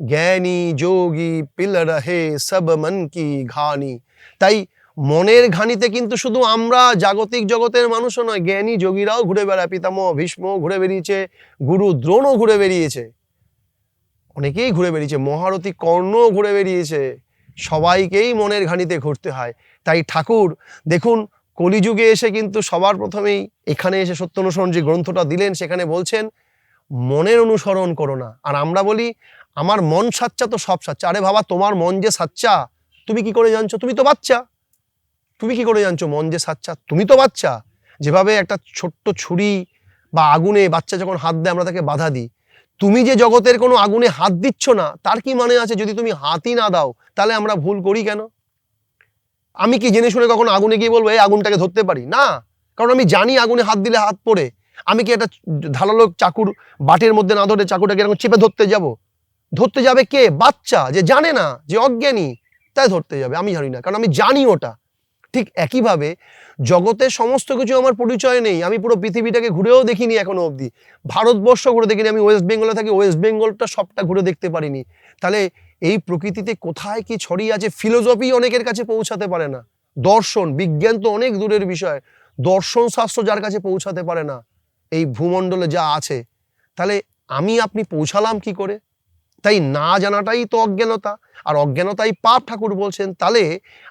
জ্ঞানী, যোগী পিল রহে সব মন কি ঘানি। তাই মনের ঘানিতে কিন্তু শুধু আমরা জাগতিক জগতের মানুষও নয়, জ্ঞানী যোগীরাও ঘুরে বেড়ায়। পিতামহ, ভীষ্ম ঘুরে বেরিয়েছে গুরু দ্রোণও ঘুরে বেরিয়েছে অনেকেই ঘুরে বেরিয়েছে মহারথী কর্ণও ঘুরে বেরিয়েছে সবাইকেই মনের ঘানিতে ঘুরতে হয়। তাই ঠাকুর, দেখুন, কলিযুগে এসে কিন্তু সবার প্রথমেই এখানে এসে সত্য অনুসরণ যে গ্রন্থটা দিলেন, সেখানে বলছেন, মনের অনুসরণ করো না। আর আমরা বলি আমার মন সাচ্চা তো সব সাচ্চা। আরে বাবা, তোমার মন যে সাচ্চা, তুমি কি করে জানছো? তুমি তো বাচ্চা। তুমি কি করে জানছো মন যে সাচ্চা? তুমি তো বাচ্চা। যেভাবে একটা ছোট্ট ছুরি বা আগুনে বাচ্চা যখন হাত দেয়, আমরা তাকে বাধা দিই। তুমি যে জগতের কোনো আগুনে হাত দিচ্ছ না, তার কি মানে আছে যদি তুমি হাতই না দাও? তাহলে আমরা ভুল করি কেন? আমি কি জেনে শুনে কখন আগুনে গিয়ে বলব, এই আগুনটাকে ধরতে পারি? না। কারণ আমি জানি আগুনে হাত দিলে হাত পড়ে। আমি কি একটা ধারালো চাকুর বাটের মধ্যে না ধরে চাকুটাকে এরকম চেপে ধরতে যাব? ধরতে যাবে কে? বাচ্চা, যে জানে না, যে অজ্ঞানী, তাই ধরতে যাবে। আমি জানি না, কারণ আমি জানি ওটা। ঠিক একইভাবে জগতের সমস্ত কিছু আমার পরিচয় নেই। আমি পুরো পৃথিবীটাকে ঘুরেও দেখিনি এখনও অবধি। ভারতবর্ষ ঘুরে দেখিনি আমি, ওয়েস্ট বেঙ্গলে থাকি, ওয়েস্ট বেঙ্গলটা সবটা ঘুরে দেখতে পারিনি। তাহলে এই প্রকৃতিতে কোথায় কি ছড়িয়ে আছে ফিলোসফি অনেকের কাছে পৌঁছাতে পারে না। দর্শন, বিজ্ঞান তো অনেক দূরের বিষয়। দর্শন শাস্ত্র যার কাছে পৌঁছাতে পারে না। এই ভূমণ্ডলে যা আছে। তাহলে আমি, আপনি পৌঁছালাম কি করে? তাই না জানাটাই তো অজ্ঞানতা। আর অজ্ঞানতাই পাপ ঠাকুর বলছেন তাহলে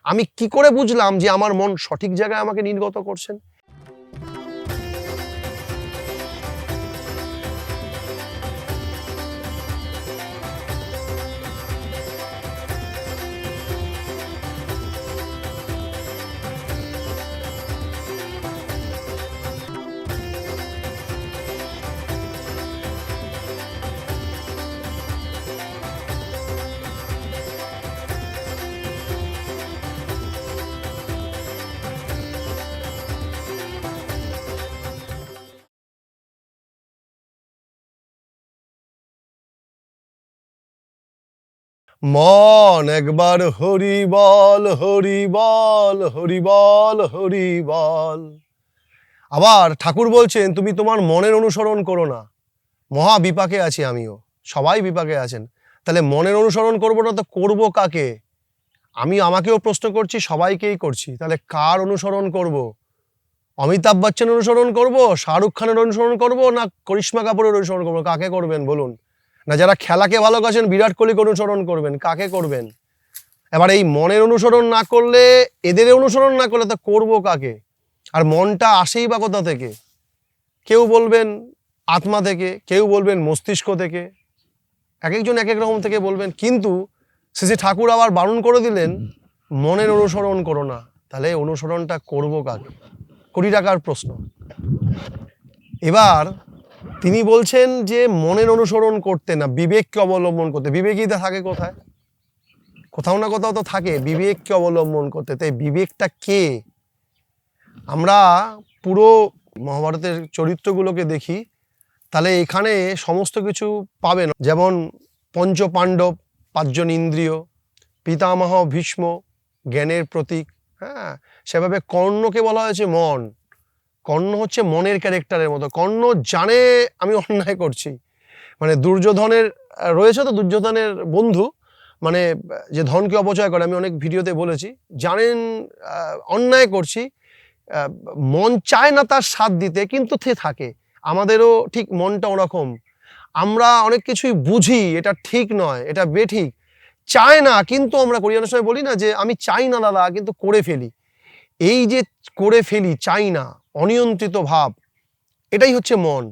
আমি কি করে বুঝলাম যে আমার মন সঠিক জায়গায় আমাকে নির্গত করছেন? মন একবার হরি বল হরি বল হরি বল হরি বল আবার ঠাকুর বলছেন, তুমি তোমার মনের অনুসরণ করো না। মহা বিপাকে আছি আমিও। সবাই বিপাকে আছেন। তাহলে মনের অনুসরণ করব না তো করব কাকে? আমি আমাকেও প্রশ্ন করছি, সবাইকেই করছি। তাহলে কার অনুসরণ করব। অমিতাভ বচ্চন অনুসরণ করব? শাহরুখ খানের অনুসরণ করব? না করিশ্মা কাপুরের অনুসরণ করব? কাকে করবেন, বলুন? না যারা খেলাকে ভালোবাসেন, বিরাট কোহলিকে অনুসরণ করবেন, কাকে করবেন? এবার এই মনের অনুসরণ না করলে, এদের অনুসরণ না করলে তা করব কাকে? আর মনটা আসেই বা কোথা থেকে? কেউ বলবেন আত্মা থেকে, কেউ বলবেন মস্তিষ্ক থেকে। এক একজন এক এক রকম থেকে বলবেন, কিন্তু শেষে ঠাকুর আবার বারণ করে দিলেন, মনের অনুসরণ করো না, তাহলে অনুসরণটা করব কাকে? কোটি টাকার প্রশ্ন। এবার তিনি বলছেন যে মনের অনুসরণ করতে না, বিবেককে অবলম্বন করতে। বিবেকই তা থাকে কোথায়? কোথাও না কোথাও তো থাকে, বিবেককে অবলম্বন করতে। তাই বিবেকটা কে? আমরা পুরো মহাভারতের চরিত্রগুলোকে দেখি, তাহলে এখানে সমস্ত কিছু পাবেন যেমন পঞ্চ পাণ্ডব পাঁচজন ইন্দ্রিয়, পিতামহ, ভীষ্ম, জ্ঞানের প্রতীক হ্যাঁ? সেভাবে কর্ণকে বলা হয়েছে মন। কর্ণ হচ্ছে মনের ক্যারেক্টারের মতো। কর্ণ জানে আমি অন্যায় করছি। মানে দুর্যোধনের রয়েছে তো দুর্যোধনের বন্ধু মানে যে ধনকে অপচয় করে, আমি অনেক ভিডিওতে বলেছি। জানেন অন্যায় করছি মন চায় না তার সাথ দিতে, কিন্তু সে থাকে। আমাদেরও ঠিক মনটা ওরকম। আমরা অনেক কিছুই বুঝি, এটা ঠিক নয়, এটা বেঠিক। চায় না, কিন্তু আমরা করি অনেক সময় বলি না যে, আমি চাই না দাদা কিন্তু করে ফেলি। এই যে করে ফেলি, চাই না। অনিয়ন্ত্রিত ভাব। এটাই হচ্ছে মন।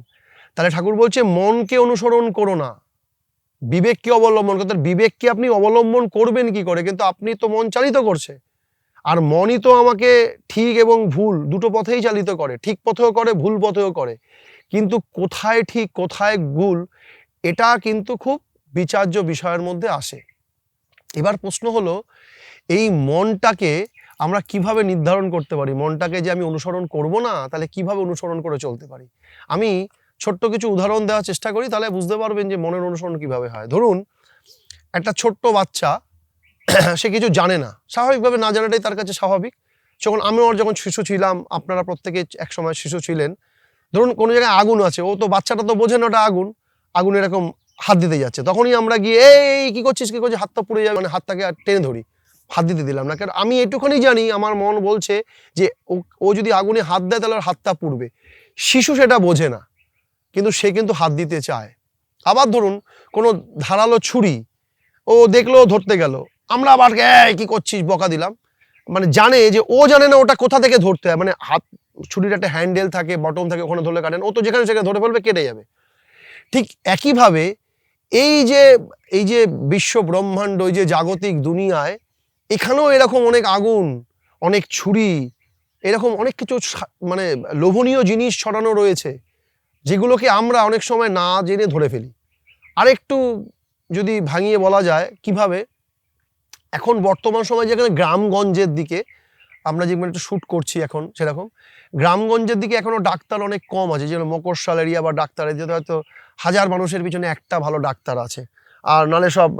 তাহলে ঠাকুর বলছে, মনকে অনুসরণ করো না। বিবেককে অবলম্বন করতে বিবেককে আপনি অবলম্বন করবেন কি করে? কিন্তু আপনি তো মন চালিত করছে। আর মনই তো আমাকে ঠিক এবং ভুল দুটো পথেই চালিত করে। ঠিক পথেও করে, ভুল পথেও করে। কিন্তু কোথায় ঠিক, কোথায় ভুল, এটা কিন্তু খুব বিচার্য বিষয়ের মধ্যে আসে। এবার প্রশ্ন হলো, এই মনটাকে আমরা কীভাবে নির্ধারণ করতে পারি? মনটাকে যে আমি অনুসরণ করব না, তাহলে কীভাবে অনুসরণ করে চলতে পারি? আমি ছোট্ট কিছু উদাহরণ দেওয়ার চেষ্টা করি, তাহলে বুঝতে পারবেন যে মনের অনুসরণ কীভাবে হয়। ধরুন, একটা ছোট্ট বাচ্চা, সে কিছু জানে না। স্বাভাবিকভাবে না জানাটাই তার কাছে স্বাভাবিক। যখন আমি ওর যখন শিশু ছিলাম, আপনারা প্রত্যেকে এক সময় শিশু ছিলেন। ধরুন, কোনো জায়গায় আগুন আছে, ও তো বাচ্চাটা তো বোঝে না ওটা আগুন। আগুন এরকম হাত দিতে যাচ্ছে। তখনই আমরা গিয়ে, এই কি করছিস? কি করছিস? হাতটা পুড়ে যাবে মানে হাতটাকে টেনে ধরি। হাত দিতে দিলাম না। কারণ আমি এটুখানি জানি, আমার মন বলছে যে ও- যদি আগুনে হাত দেয় তাহলে হাতটা পুড়বে। শিশু সেটা বোঝে না, কিন্তু সে কিন্তু হাত দিতে চায়। আবার ধরুন, কোনো ধারালো ছুরি, ও দেখল, ধরতে গেল। আমরা আবার কি করছিস? বকা দিলাম। মানে জানে যে ও জানে না ওটা কোথা থেকে ধরতে হয়। মানে হাত, ছুরির একটা হ্যান্ডেল থাকে, বটম থাকে, ওখানে ধরলে কাটেন। ও তো যেখানে সেখানে ধরে ফেলবে, কেটে যাবে। ঠিক একইভাবে এই যে এই যে বিশ্ব ব্রহ্মাণ্ড এই যে জাগতিক দুনিয়ায় এখানেও এরকম অনেক আগুন, অনেক ছুরি, এরকম অনেক কিছু মানে লোভনীয় জিনিস ছড়ানো রয়েছে, যেগুলোকে আমরা অনেক সময় না জেনে ধরে ফেলি। আরেকটু যদি ভাঙিয়ে বলা যায়, কীভাবে? এখন বর্তমান সময় যেখানে গ্রামগঞ্জের দিকে, আমরা যেগুলো একটু শ্যুট করছি এখন সেরকম, গ্রামগঞ্জের দিকে এখনও ডাক্তার অনেক কম আছে, যেমন মকরশাল এরিয়া বা ডাক্তারের যেটা হয়তো হাজার মানুষের পিছনে একটা ভালো ডাক্তার আছে। আর নালে সব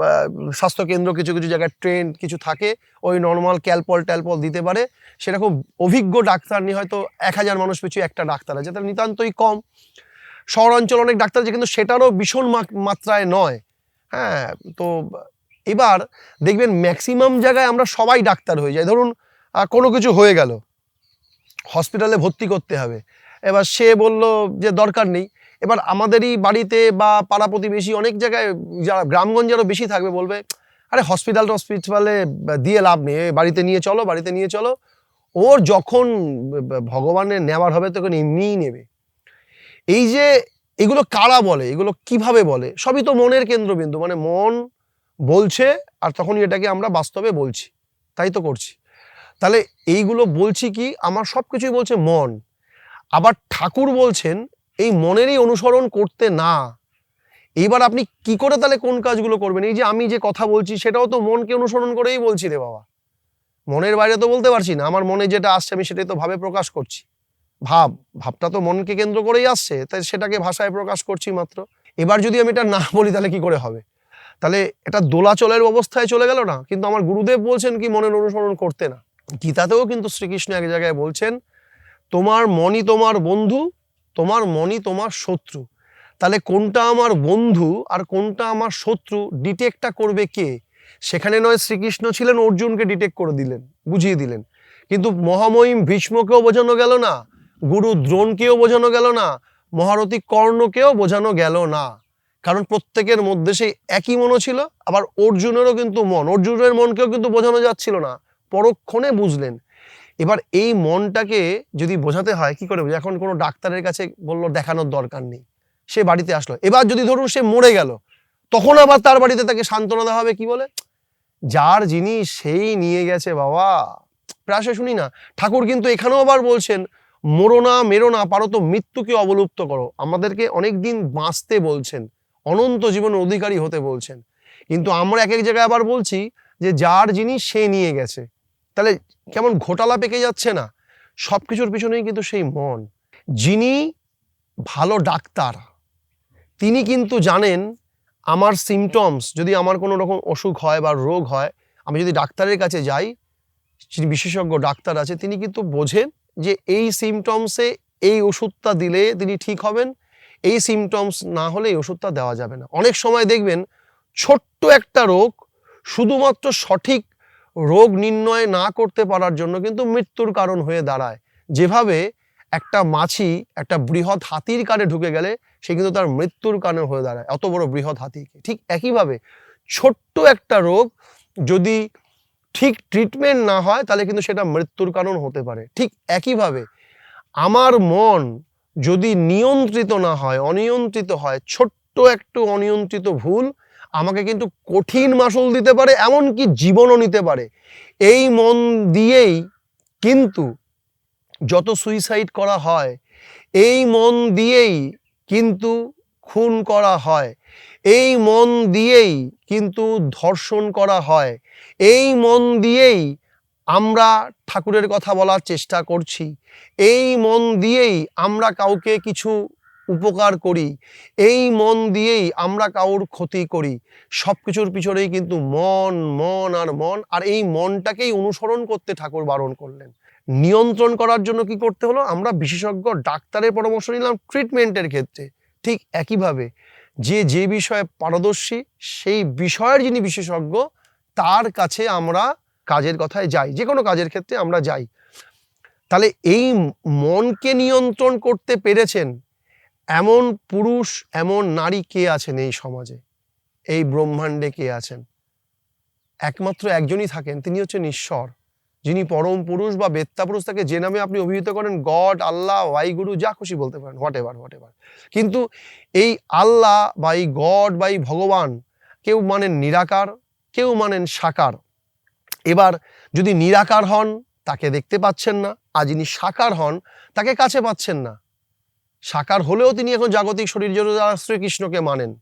স্বাস্থ্যকেন্দ্র কিছু কিছু জায়গায় ট্রেন কিছু থাকে, ওই নর্মাল ক্যালপল ট্যালপল দিতে পারে। সেরকম অভিজ্ঞ ডাক্তার নিয়ে হয়তো এক হাজার মানুষ পিছু একটা ডাক্তার আছে, যেটা নিতান্তই কম। শহরাঞ্চল অনেক ডাক্তার আছে, কিন্তু সেটারও ভীষণ মাত্রায় নয়। হ্যাঁ তো এবার দেখবেন ম্যাক্সিমাম জায়গায় আমরা সবাই ডাক্তার হয়ে যাই। ধরুন কোনো কিছু হয়ে গেল হসপিটালে ভর্তি করতে হবে। এবার সে বলল যে দরকার নেই এবার আমাদেরই বাড়িতে বা পাড়া প্রতিবেশী অনেক জায়গায় যারা গ্রামগঞ্জে আরও বেশি থাকবে বলবে, আরে হসপিটাল হসপিটালে দিয়ে লাভ নেই বাড়িতে নিয়ে চলো, বাড়িতে নিয়ে চলো। ওর যখন ভগবানের নেওয়ার হবে তখন এমনিই নেবে। এই যে এগুলো কারা বলে, এগুলো কীভাবে বলে, সবই তো মনের কেন্দ্রবিন্দু মানে মন বলছে আর তখনই এটাকে আমরা বাস্তবে বলছি, তাই তো করছি। তাহলে এইগুলো বলছি কি, আমার সব কিছুই বলছে মন। আবার ঠাকুর বলছেন এই মনেরই অনুসরণ করতে না। এইবার আপনি কি করে তাহলে কোন কাজগুলো করবেন? এই যে আমি যে কথা বলছি, সেটাও তো মনকে অনুসরণ করেই বলছি রে বাবা। মনের বাইরে তো বলতে পারছি না। আমার মনে যেটা আসছে, আমি সেটাই তো ভাবে প্রকাশ করছি। ভাব, ভাবটা তো মনকে কেন্দ্র করেই আসছে, তাই সেটাকে ভাষায় প্রকাশ করছি মাত্র। এবার যদি আমি এটা না বলি, তাহলে কি করে হবে? তাহলে এটা দোলাচলের অবস্থায় চলে গেল না? কিন্তু আমার গুরুদেব বলছেন কি মনের অনুসরণ করতে না। গীতাতেও কিন্তু শ্রীকৃষ্ণ এক জায়গায় বলছেন, তোমার মনই তোমার বন্ধু তোমার মনই তোমার শত্রু। তাহলে কোনটা আমার বন্ধু আর কোনটা আমার শত্রু ডিটেক্টটা করবে কে? সেখানে নয় শ্রীকৃষ্ণ ছিলেন, অর্জুনকে ডিটেক্ট করে দিলেন, বুঝিয়ে দিলেন। কিন্তু মহামহিম ভীষ্মকেও বোঝানো গেল না, গুরু দ্রোণকেও বোঝানো গেল না, মহারথী কর্ণকেও বোঝানো গেল না। কারণ প্রত্যেকের মধ্যে সেই একই মনও ছিল, আবার অর্জুনেরও কিন্তু মন, অর্জুনের মনকেও কিন্তু বোঝানো যাচ্ছিল না। পরক্ষণে বুঝলেন এবার এই মনটাকে যদি বোঝাতে হয়, কি করে? এখন কোনো ডাক্তারের কাছে বলল, দেখানোর দরকার নেই। সে বাড়িতে আসলো। এবার যদি ধরুন সে মরে গেল, তখন আবার তার বাড়িতে তাকে সান্ত্বনা দেওয়া হবে, কি বলে? যার জিনিস সেই নিয়ে গেছে বাবা। প্রায় শুনি না। ঠাকুর কিন্তু এখানেও আবার বলছেন, মরো না, মেরো না, পারো তো মৃত্যুকে অবলুপ্ত করো। আমাদেরকে অনেক দিন বাঁচতে বলছেন, অনন্ত জীবনের অধিকারী হতে বলছেন। কিন্তু আমরা এক এক জায়গায় আবার বলছি যে, যার জিনিস সে নিয়ে গেছে। তাহলে কেমন ঘোটালা পেকে যাচ্ছে না? সব কিছুর পিছনেই কিন্তু সেই মন। যিনি ভালো ডাক্তার, তিনি কিন্তু জানেন আমার সিমটমস যদি আমার কোনো রকম অসুখ হয় বা রোগ হয়, আমি যদি ডাক্তারের কাছে যাই, যিনি বিশেষজ্ঞ ডাক্তার আছে, তিনি কিন্তু বোঝেন যে এই সিমটমসে এই ওষুধটা দিলে তিনি ঠিক হবেন, এই সিমটমস না হলে এই ওষুধটা দেওয়া যাবে না। অনেক সময় দেখবেন ছোট্ট একটা রোগ শুধুমাত্র সঠিক রোগ নির্ণয় না করতে পারার জন্য কিন্তু মৃত্যুর কারণ হয়ে দাঁড়ায়। যেভাবে একটা মাছি একটা বৃহৎ হাতির কানে ঢুকে গেলে, সে কিন্তু তার মৃত্যুর কারণ হয়ে দাঁড়ায়। অত বড় বৃহৎ হাতিকে। ঠিক একইভাবে ছোট্ট একটা রোগ যদি ঠিক ট্রিটমেন্ট না হয়, তাহলে কিন্তু সেটা মৃত্যুর কারণ হতে পারে। ঠিক একইভাবে আমার মন যদি নিয়ন্ত্রিত না হয়, অনিয়ন্ত্রিত হয়, ছোট্ট একটু অনিয়ন্ত্রিত ভুল আমাকে কিন্তু কঠিন মাসুল দিতে পারে, এমনকি জীবনও নিতে পারে। এই মন দিয়েই কিন্তু যত সুইসাইড করা হয়, এই মন দিয়েই কিন্তু খুন করা হয়, এই মন দিয়েই কিন্তু ধর্ষণ করা হয়, এই মন দিয়েই আমরা ঠাকুরের কথা বলার চেষ্টা করছি, এই মন দিয়েই আমরা কাউকে কিছু উপকার করি। এই মন দিয়েই আমরা কাউর ক্ষতি করি। সব কিছুর পিছনেই কিন্তু মন মন আর মন, আর এই মনটাকেই অনুসরণ করতে ঠাকুর বারণ করলেন। নিয়ন্ত্রণ করার জন্য কি করতে হলো? আমরা বিশেষজ্ঞ, ডাক্তারের পরামর্শ নিলাম ট্রিটমেন্টের ক্ষেত্রে। ঠিক একইভাবে যে যে বিষয়ে পারদর্শী, সেই বিষয়ের যিনি বিশেষজ্ঞ, তার কাছে আমরা কাজের কথায় যাই। যে কোনো কাজের ক্ষেত্রে আমরা যাই। তাহলে এই মনকে নিয়ন্ত্রণ করতে পেরেছেন এমন পুরুষ, এমন নারী কে আছেন এই সমাজে? এই ব্রহ্মাণ্ডে কে আছেন? একমাত্র একজনই থাকেন, তিনি হচ্ছেন ঈশ্বর। যিনি পরম পুরুষ বা বেত্তা পুরুষ, তাকে যে নামে আপনি অভিহিত করেন, গড, আল্লাহ, ওয়াইগুরু, যা খুশি বলতে পারেন হোয়াট এভার হোয়াট এভার কিন্তু এই আল্লাহ বা এই গড বা এই ভগবান কেউ মানেন নিরাকার, কেউ মানেন সাকার। এবার যদি নিরাকার হন, তাকে দেখতে পাচ্ছেন না। আর যিনি সাকার হন, তাকে কাছে পাচ্ছেন না। সাকার হলেও তিনি এখন জাগতিক শরীর যারা শ্রীকৃষ্ণকে মানেন,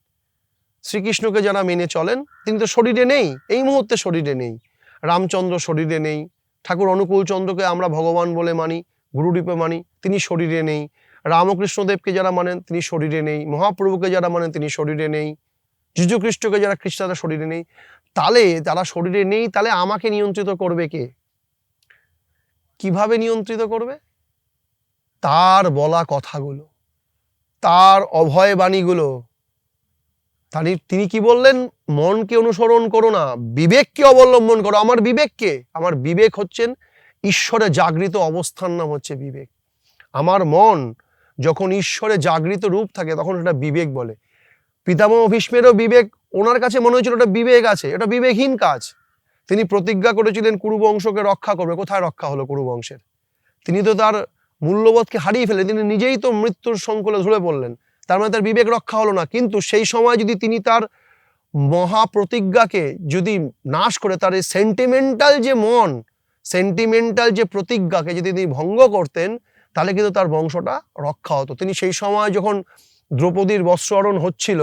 শ্রীকৃষ্ণকে যারা মেনে চলেন, তিনি তো শরীরে নেই, এই মুহূর্তে শরীরে নেই। রামচন্দ্র শরীরে নেই, ঠাকুর অনুকূলচন্দ্রকে আমরা ভগবান বলে মানি, গুরুরূপে মানি, তিনি শরীরে নেই। রামকৃষ্ণদেবকে যারা মানেন, তিনি শরীরে নেই। মহাপ্রভুকে যারা মানেন, তিনি শরীরে নেই। যীশুখ্রিস্টকে যারা খ্রিস্ট তারা শরীরে নেই তাহলে তারা শরীরে নেই তাহলে আমাকে নিয়ন্ত্রিত করবে কে? কীভাবে নিয়ন্ত্রিত করবে? তার বলা কথাগুলো, তার অভয় বাণীগুলো তিনি কি বললেন? মনকে অনুসরণ করো না, বিবেককে অবলম্বন করো। আমার বিবেককে, আমার বিবেক হচ্ছেন ঈশ্বরে জাগৃত অবস্থান নাম হচ্ছে বিবেক। আমার মন যখন ঈশ্বরে জাগৃত রূপ থাকে, তখন সেটা বিবেক বলে। পিতামহ ভীষ্মেরও বিবেক, ওনার কাছে মনে হয়েছিল ওটা বিবেক আছে, এটা বিবেকহীন কাজ। তিনি প্রতিজ্ঞা করেছিলেন কুরুবংশকে রক্ষা করবে। কোথায় রক্ষা হলো কুরুবংশের? তিনি তো তার মূল্যবোধকে হারিয়ে ফেলে তিনি নিজেই তো মৃত্যুর সংকলে ঝরে পড়লেন। তার মানে তার বিবেক রক্ষা হলো না। কিন্তু সেই সময় যদি তিনি তার মহাপ্রতিজ্ঞাকে যদি নাশ করে, তার এই সেন্টিমেন্টাল যে মন সেন্টিমেন্টাল যে প্রতিজ্ঞাকে যদি তিনি ভঙ্গ করতেন, তাহলে কিন্তু তার বংশটা রক্ষা হতো। তিনি সেই সময় যখন দ্রৌপদীর বস্ত্রহরণ হচ্ছিল,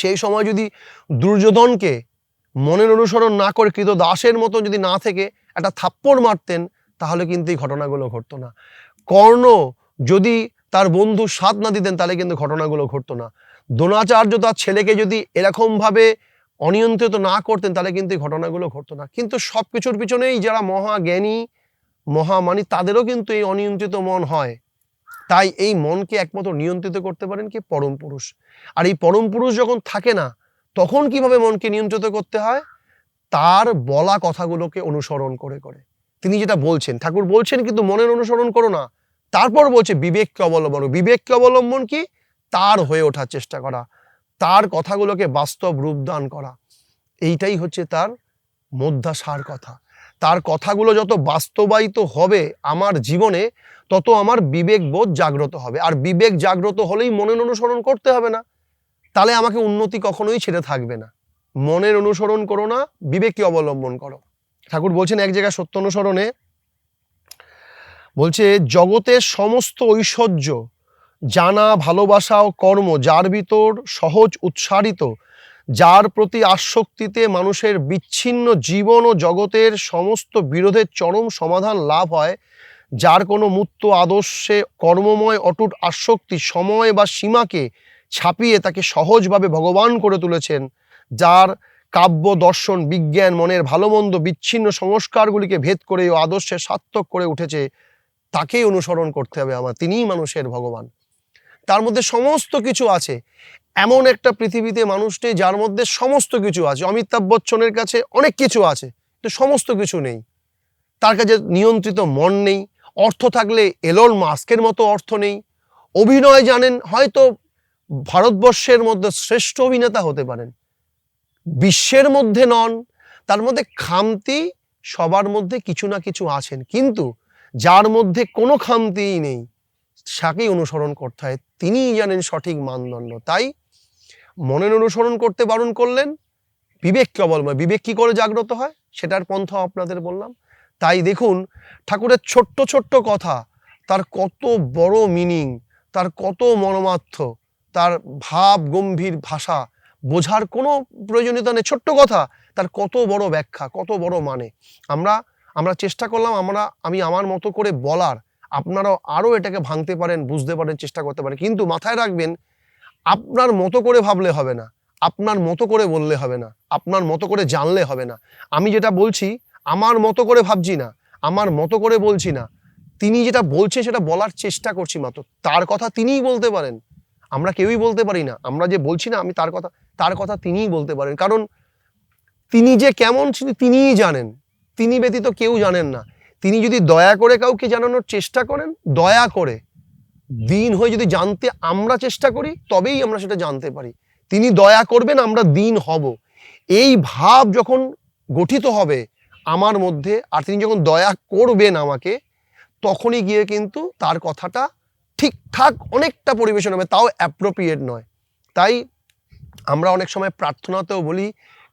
সেই সময় যদি দুর্যোধনকে মনের অনুসরণ না করে কৃত দাসের মতো যদি না থেকে একটা থাপ্পড় মারতেন, তাহলে কিন্তু এই ঘটনাগুলো ঘটতো না। কর্ণ যদি তার বন্ধু সাথ না দিতেন, তাহলে কিন্তু ঘটনাগুলো ঘটতো না। দ্রোণাচার্য তার ছেলেকে যদি এরকমভাবে অনিয়ন্ত্রিত না করতেন, তাহলে কিন্তু এই ঘটনাগুলো ঘটতো না। কিন্তু সব কিছুর পিছনেই যারা মহাজ্ঞানী মহামানী তাদেরও কিন্তু এই অনিয়ন্ত্রিত মন হয়। তাই এই মনকে একমাত্র নিয়ন্ত্রিত করতে পারেন কি? পরম পুরুষ। আর এই পরম পুরুষ যখন থাকে না, তখন কীভাবে মনকে নিয়ন্ত্রিত করতে হয়? তার বলা কথাগুলোকে অনুসরণ করে করে। তিনি যেটা বলছেন, ঠাকুর বলছেন কিন্তু মনের অনুসরণ করো না। তারপর বলছে, বিবেককে অবলম্বন। বিবেককে অবলম্বন কি? তার হয়ে ওঠার চেষ্টা করা। তার কথাগুলোকে বাস্তব রূপ দান করা। এইটাই হচ্ছে তার মধ্যাসার কথা। তার কথাগুলো যত বাস্তবায়িত হবে আমার জীবনে, তত আমার বিবেক বোধ জাগ্রত হবে। আর বিবেক জাগ্রত হলেই মনের অনুসরণ করতে হবে না। তাহলে আমাকে উন্নতি কখনোই ছেড়ে থাকবে না। মনের অনুসরণ করো না, বিবেককে অবলম্বন করো। ঠাকুর বলছেন এক জায়গায় সত্য অনুসরণে বলছে, জগতের সমস্ত ঐশ্বর্য, জানা, ভালোবাসা ও কর্ম যার ভিতর সহজ উৎসারিত যার প্রতি আসক্তিতে মানুষের বিচ্ছিন্ন জীবন ও জগতের সমস্ত বিরোধের চরম সমাধান লাভ হয়, যার কোনো মুক্ত আদর্শে কর্মময় অটুট আসক্তি সময় বা সীমাকে ছাপিয়ে তাকে সহজভাবে ভগবান করে তুলেছেন, যার কাব্য, দর্শন, বিজ্ঞান, মনের ভালো মন্দ, বিচ্ছিন্ন সংস্কারগুলিকে ভেদ করে ও আদর্শে সার্থক করে উঠেছে, তাকেই অনুসরণ করতে হবে আমার, তিনিই মানুষের ভগবান। তার মধ্যে সমস্ত কিছু আছে। এমন একটা পৃথিবীতে মানুষ নেই যার মধ্যে সমস্ত কিছু আছে। অমিতাভ বচ্চনের কাছে অনেক কিছু আছে তো সমস্ত কিছু নেই। তার কাছে নিয়ন্ত্রিত মন নেই, অর্থ থাকলে এলন মাস্কের মতো অর্থ নেই। অভিনয় জানেন, হয়তো ভারতবর্ষের মধ্যে শ্রেষ্ঠ অভিনেতা হতে পারেন। বিশ্বের মধ্যে নন, তার মধ্যে খামতি সবার মধ্যে কিছু না কিছু আছেন। কিন্তু যার মধ্যে কোনো খামতিই নেই সাকেই অনুসরণ করতে হয়। তিনিই জানেন সঠিক মানদণ্ড। তাই মনের অনুসরণ করতে বারণ করলেন বিবেককে অবলম্বন, বিবেক কী করে জাগ্রত হয়? সেটার পন্থা আপনাদের বললাম। তাই দেখুন, ঠাকুরের ছোট্ট ছোট্ট কথা, তার কত বড় মিনিং তার কত মর্মার্থ, তার ভাব গম্ভীর ভাষা বোঝার কোনো প্রয়োজনীয়তা নেই। ছোট্ট কথা, তার কত বড় ব্যাখ্যা, কত বড় মানে। আমরা আমরা চেষ্টা করলাম, আমরা, আমি আমার মতো করে বলার, আপনারাও আরও এটাকে ভাঙতে পারেন, বুঝতে পারেন, চেষ্টা করতে পারেন। কিন্তু মাথায় রাখবেন, আপনার মতো করে ভাবলে হবে না, আপনার মতো করে বললে হবে না, আপনার মতো করে জানলে হবে না। আমি যেটা বলছি, আমার মতো করে ভাবছি না, আমার মতো করে বলছি না। তিনি যেটা বলছেন, সেটা বলার চেষ্টা করছি মাত্র। তার কথা তিনিই বলতে পারেন। আমরা কেউই বলতে পারি না। আমরা যে বলছি না, আমি তার কথা তার কথা তিনিই বলতে পারেন। কারণ তিনি যে কেমন ছিল, তিনিই জানেন। তিনি ব্যতীত কেউ জানেন না। তিনি যদি দয়া করে কাউকে জানানোর চেষ্টা করেন, দয়া করে দিন হয়ে যদি জানতে আমরা চেষ্টা করি, তবেই আমরা সেটা জানতে পারি। তিনি দয়া করবেন, আমরা দিন হব। এই ভাব যখন গঠিত হবে আমার মধ্যে, আর তিনি যখন দয়া করবেন আমাকে, তখনই গিয়ে কিন্তু তার কথাটা ঠিকঠাক অনেকটা পরিবেশন হবে, তাও অ্যাপ্রোপ্রিয়েট নয়। তাই আমরা অনেক সময় প্রার্থনাতেও বলি,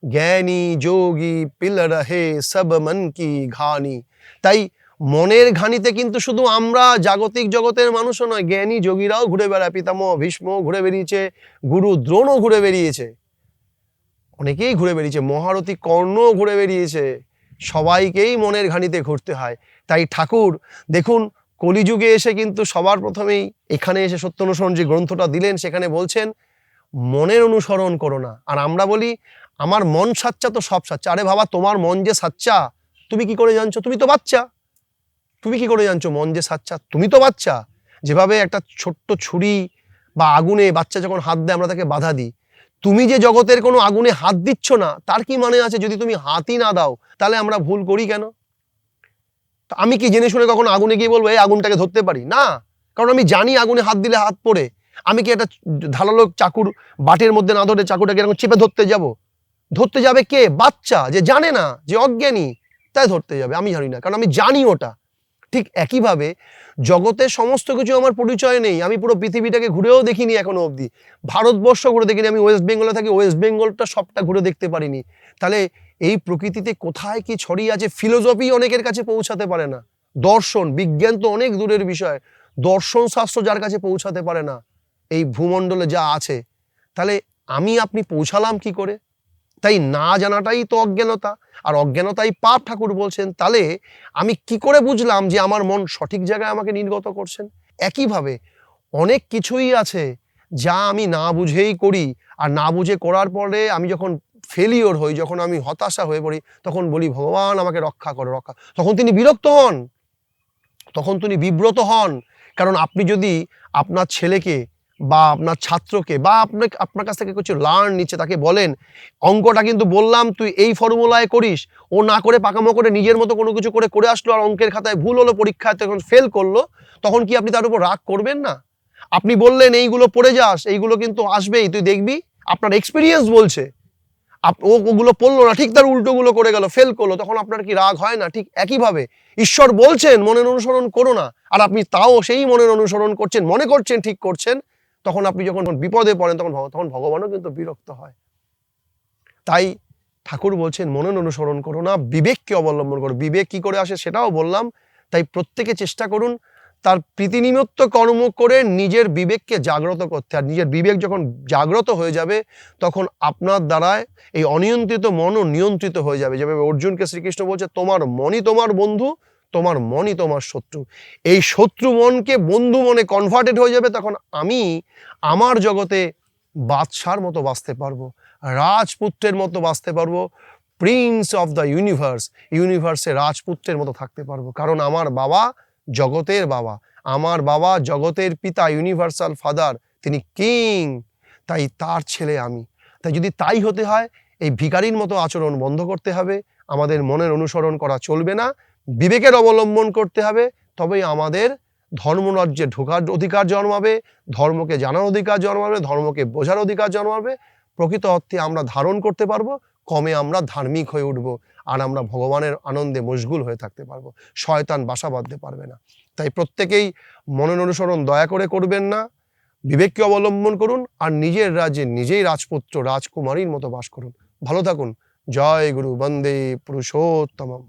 জ্ঞানী, যোগী পিল রহে সব মন কি ঘানি। তাই মনের ঘানিতে কিন্তু শুধু আমরা জাগতিক জগতের মানুষও নয়, জ্ঞানী যোগীরাও ঘুরে বেড়ায়। পিতামহ ভীষ্ম ঘুরে বেরিয়েছে গুরু দ্রোণও ঘুরে বেরিয়েছে অনেকেই ঘুরে বেরিয়েছে মহারথী কর্ণও ঘুরে বেরিয়েছে সবাইকেই মনের ঘানিতে ঘুরতে হয়। তাই ঠাকুর, দেখুন কলিযুগে এসে কিন্তু সবার প্রথমেই এখানে এসে সত্য অনুসরণ যে গ্রন্থটা দিলেন, সেখানে বলছেন, মনের অনুসরণ করো না। আর আমরা বলি, আমার মন সাচ্চা তো সব সাচ্চা। আরে বাবা, তোমার মন যে সাচ্চা, তুমি কি করে জানছো? তুমি তো বাচ্চা। তুমি কি করে জানছো মন যে সাচ্চা? তুমি তো বাচ্চা। যেভাবে একটা ছোট্ট ছুরি বা আগুনে বাচ্চা যখন হাত দেয়, আমরা তাকে বাধা দিই। তুমি যে জগতের কোনো আগুনে হাত দিচ্ছ না, তার কি মানে আছে যদি তুমি হাতই না দাও? তাহলে আমরা ভুল করি কেন? তা আমি কি জেনে শুনে কখনো আগুনে গিয়ে বলব, এই আগুনটাকে ধরতে পারি? না। কারণ আমি জানি আগুনে হাত দিলে হাত পড়ে। আমি কি একটা ধারালো চাকুর বাটের মধ্যে না ধরে চাকুটাকে এরকম চেপে ধরতে যাব? ধরতে যাবে কে? বাচ্চা, যে জানে না, যে অজ্ঞানী। তাই ধরতে যাবে, আমি জানি না। কারণ আমি জানি ওটা। ঠিক একইভাবে জগতের সমস্ত কিছু আমার পরিচয় নেই। আমি পুরো পৃথিবীটাকে ঘুরেও দেখিনি এখনও অবধি। ভারতবর্ষ ঘুরে দেখিনি। আমি ওয়েস্ট বেঙ্গলে থাকি, ওয়েস্ট বেঙ্গলটা সবটা ঘুরে দেখতে পারিনি। তাহলে এই প্রকৃতিতে কোথায় কি ছড়িয়ে আছে ফিলোসফি অনেকের কাছে পৌঁছাতে পারে না। দর্শন, বিজ্ঞান তো অনেক দূরের বিষয়। দর্শন শাস্ত্র যার কাছে পৌঁছাতে পারে না। এই ভূমণ্ডলে যা আছে। তাহলে আমি, আপনি পৌঁছালাম কি করে? তাই না জানাটাই তো অজ্ঞানতা। আর অজ্ঞানতাই পাপ ঠাকুর বলছেন তাহলে আমি কি করে বুঝলাম যে আমার মন সঠিক জায়গায় আমাকে নির্গত করছেন? একইভাবে অনেক কিছুই আছে যা আমি না বুঝেই করি, আর না বুঝে করার পরে আমি যখন ফেলিওর হই, যখন আমি হতাশা হয়ে পড়ি, তখন বলি, ভগবান, আমাকে রক্ষা করো, রক্ষা তখন তিনি বিরক্ত হন। তখন তিনি বিব্রত হন। কারণ আপনি যদি আপনার ছেলেকে বা আপনার ছাত্রকে বা আপনাকে, আপনার কাছ থেকে কিছু লার্ন নিচ্ছে, তাকে বলেন, অঙ্কটা কিন্তু বললাম, তুই এই ফর্মুলায় করিস। ও না করে পাকামো করে নিজের মতো কোনো কিছু করে করে আসলো আর অঙ্কের খাতায় ভুল হলো, পরীক্ষায় তখন ফেল করল, তখন কি আপনি তার উপর রাগ করবেন না? আপনি বললেন, এইগুলো পড়ে যাস, এইগুলো কিন্তু আসবেই, তুই দেখবি, আপনার এক্সপিরিয়েন্স বলছে। ও, ওগুলো পড়ল না, ঠিক তার উল্টোগুলো করে গেল ফেল করল, তখন আপনার কি রাগ হয় না? ঠিক একইভাবে, ঈশ্বর বলছেন, মনের অনুসরণ করো না। আর আপনি তাও সেই মনের অনুসরণ করছেন, মনে করছেন, ঠিক করছেন তখন আপনি যখন বিপদে পড়েন, তখন তখন ভগবানও কিন্তু বিরক্ত হয়। তাই ঠাকুর বলছেন, মনন অনুসরণ করো না, বিবেককে অবলম্বন করো। বিবেক কি করে আসে সেটাও বললাম। তাই প্রত্যেকে চেষ্টা করুন, তার প্রীতিনিমিত্ত কর্ম করে নিজের বিবেককে জাগ্রত করতে। আর নিজের বিবেক যখন জাগ্রত হয়ে যাবে, তখন আপনার দ্বারায় এই অনিয়ন্ত্রিত মনও নিয়ন্ত্রিত হয়ে যাবে। যেভাবে অর্জুনকে শ্রীকৃষ্ণ বলছে, তোমার মনই তোমার বন্ধু তোমার মনই তোমার শত্রু। এই শত্রু মনকে বন্ধু মনে কনভার্টেড হয়ে যাবে, তখন আমি আমার জগতে বাদশার মতো বাঁচতে পারব, রাজপুত্রের মতো বাঁচতে পারব প্রিন্স অফ দ্য ইউনিভার্স ইউনিভার্সে রাজপুত্রের মতো থাকতে পারব। কারণ আমার বাবা জগতের বাবা, আমার বাবা জগতের পিতা ইউনিভার্সাল ফাদার তিনি কিং তাই তার ছেলে আমি। তাই যদি তাই হতে হয়, এই ভিখারির মতো আচরণ বন্ধ করতে হবে, আমাদের মনের অনুসরণ করা চলবে না বিবেকের অবলম্বন করতে হবে, তবেই আমাদের ধর্মরাজ্যে ঢোকার অধিকার জন্মাবে, ধর্মকে জানার অধিকার জন্মাবে, ধর্মকে বোঝার অধিকার জন্মাবে। প্রকৃত অর্থে আমরা ধারণ করতে পারব, কমে আমরা ধার্মিক হয়ে উঠব, আর আমরা ভগবানের আনন্দে মশগুল হয়ে থাকতে পারব। শয়তান বাসা বাঁধতে পারবে না। তাই প্রত্যেকেই মনের অনুসরণ দয়া করে করবেন না, বিবেককে অবলম্বন করুন, আর নিজের রাজ্যে নিজেই রাজপুত্র, রাজকুমারীর মতো বাস করুন। ভালো থাকুন। জয় গুরু বন্দে পুরুষোত্তমম।